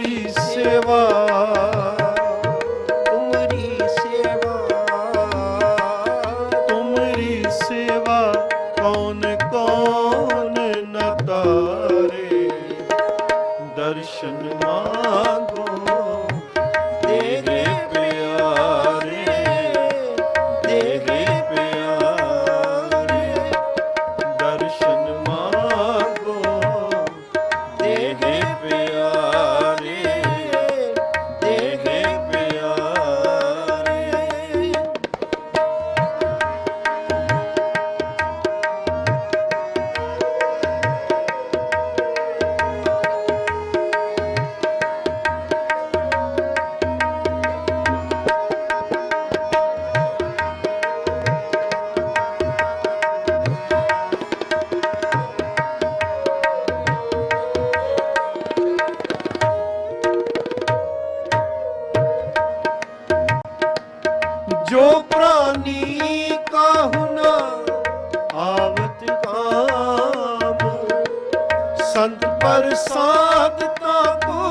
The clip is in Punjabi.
ਤੁਮਰੀ ਸੇਵਾ। ਤੁਮਰੀ ਸੇਵਾ। ਤੁਮਰੀ ਸੇਵਾ। ਕੌਣ ਕੌਣ ਨ ਤਾਰੇ। ਦਰਸ਼ਨ ਮਾਂਗੋ ਜੋ ਪ੍ਰਾਨੀ ਕਾਹੂ ਨਾ ਆਵਤ ਕਾਮ ਸੰਤ ਪ੍ਰਸਾਦ ਤਾ ਕੋ